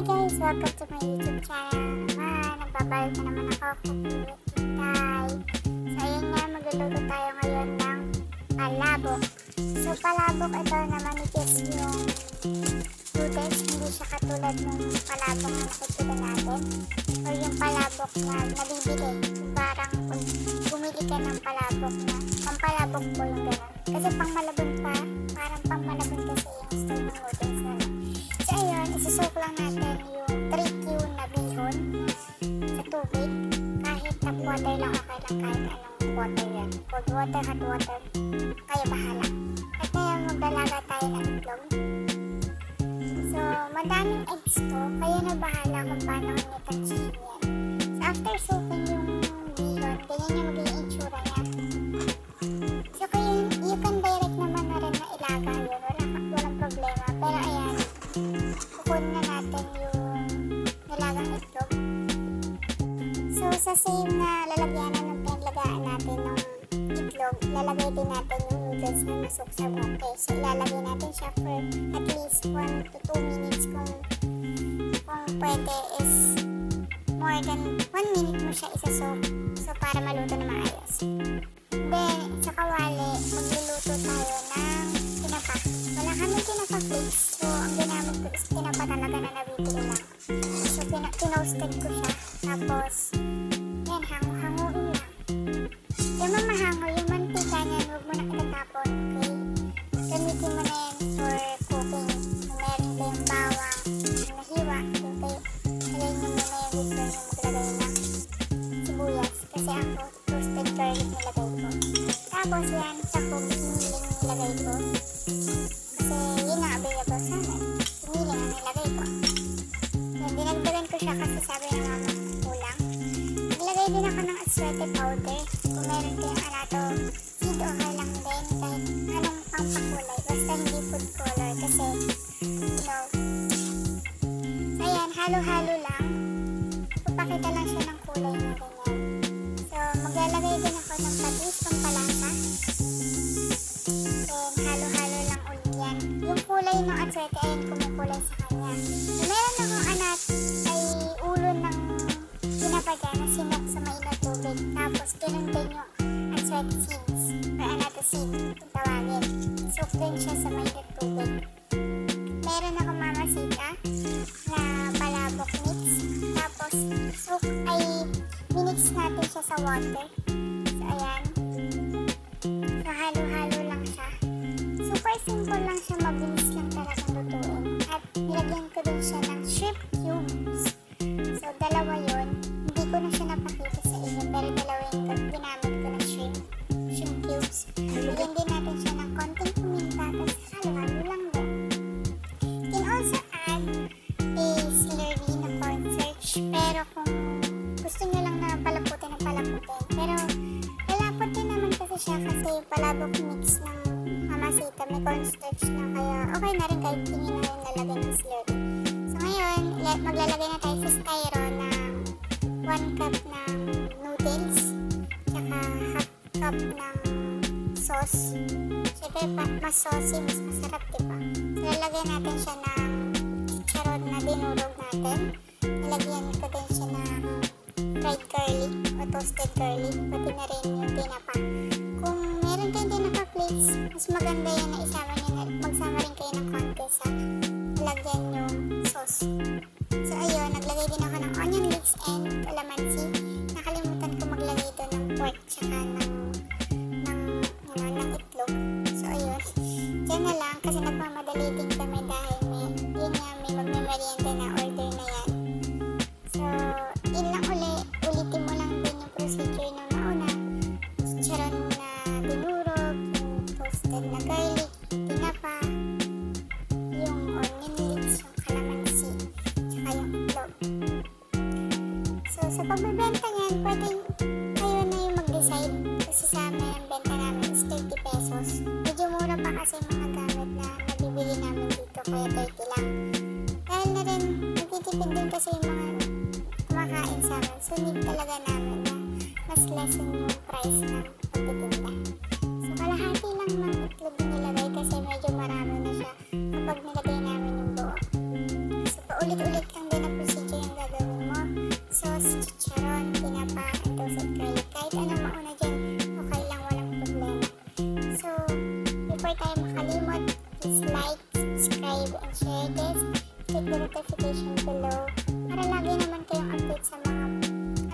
Guys! Welcome to my YouTube channel naman. Nagbabalik na naman ako kay Tay. So nga, magluluto tayo ngayon ng palabok. So palabok ito na manipis yung noodles. Hindi siya katulad ng palabok na nakikita natin. Or yung palabok na nabibili. Parang kung bumili ka ng palabok na pampalabok po yung gano'n. Kasi pang malabon pa, parang pang malabon kasi yung style ng noodles na So ayun, isusok lang natin yung 3Q na bihon sa tubig. Kahit tap water lang okay lang kahit anong water yan. Cold water, hot water, kayo bahala. At ngayon maglalaga tayo ng itlog. So, madaming eggs to, kayo na bahala kung paano nyo tachihin yan. So, after soaking yung bihon, ganyan yung magiging na lalagyanan ng pinaglagaan natin ng itlog, lalagay din natin yung noodles na nasok sa bote. So, ilalagay natin siya for at least 1 to 2 minutes kung kung pwede is more than 1 minute mo siya isasok. So, para maluto na maayos. Then, sa kawali, magluluto tayo ng tinapa. Wala kami tinapa flakes. So, ang ginamit ko is tinapa talaga na nabibili lang. So, pina- tinoasted ko siya. Tapos, Yung mamahango, yung mantika niyan, huwag mo na itatapon, okay? Gamitin mo na yan for cooking. Kung meron kayong bawang, nahiwa, kayo, lagay nyo muna yung gusto nyo maglagay ng sibuyas. Kasi ako, toasted garlic nilagay ko. Tapos yan, sa kumiling nilagay ko. Kasi yun ang available sa akin. Piniling ang nilagay ko. Yan, dinagdagan ko siya kasi sabi pampakulay. Basta hindi food color. Kasi, you know. Ayan, halo-halo lang. Papakita lang siya ng kulay na ganyan. So, maglalagay din ako ng patis, pampalasa. Then, halo-halo lang ulit yan. Yung kulay ng atswete, ayun, kumukulay sa kanya. So, meron akong anak ay ulo ng pinapagya na sinok sa mainit tubig. Tapos, ganun din yung atswete seeds or anato seed, water. So, ayan. So, halo-halo lang siya. Super simple lang siya, mabilis lang talaga lutuin. At nilagyan ko din siya ng shrimp cubes. So, dalawa yon Hindi ko na siya napakita sa inyo, pero dalawa yung ko- ginamit ko na shrimp, shrimp cubes. Lagyan din natin siya ng konting kuminta, tapos halo-halo lang din. Can also add a slurry na cornstarch, pero kung siya kasi palabok mix ng mamasita may cornstarch na kaya okay na rin kahit hindi na rin lalagay ng slurry. So ngayon, maglalagay na tayo sa styro ng 1 cup ng noodles, tsaka half cup ng sauce. Siyempre, mas saucy, mas masarap, diba? So, lalagyan natin siya ng chicharon na dinurog natin. Nilagyan ko din siya ng fried toasted garlic, pati na rin yung tinapa. Kung meron kayong tinapa flakes, mas maganda yan na isama nyo na, magsama rin kayo ng konti sa lagyan yung sauce. So ayun, naglagay din ako ng onion leeks and calamansi. Nakalimutan ko maglagay doon ng pork tsaka ng ng, ano, ng itlog. So ayun, dyan na lang kasi nagmamadali din kami dahil sa pagbebenta niyan, pwedeng kayo na yung mag-decide. Kasi sa amin, ang benta namin is 30 pesos. Medyo mura pa kasi mga gamit na nabibili namin dito, kaya 30 lang. Dahil na rin, nagtitipid din kasi yung mga kumakain sa amin. So, need talaga namin na mas lessen yung price ng notification below para lagi naman kayong update sa mga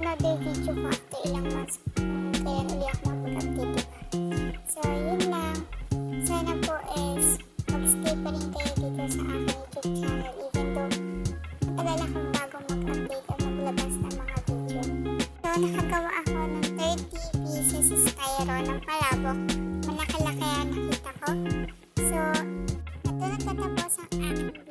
another video ko after ilang months. Kaya uli ako makapag-update diba? So, yun lang. Sana po is mag-stay pa rin kayo dito sa aking YouTube channel even though matagal akong bago mag-update at maglabas ng mga video. So, nakagawa ako ng 30 pieces sa Skyro ng palabok. Malaki-laki ang nakita ko. So, ito nagtatapos ang aking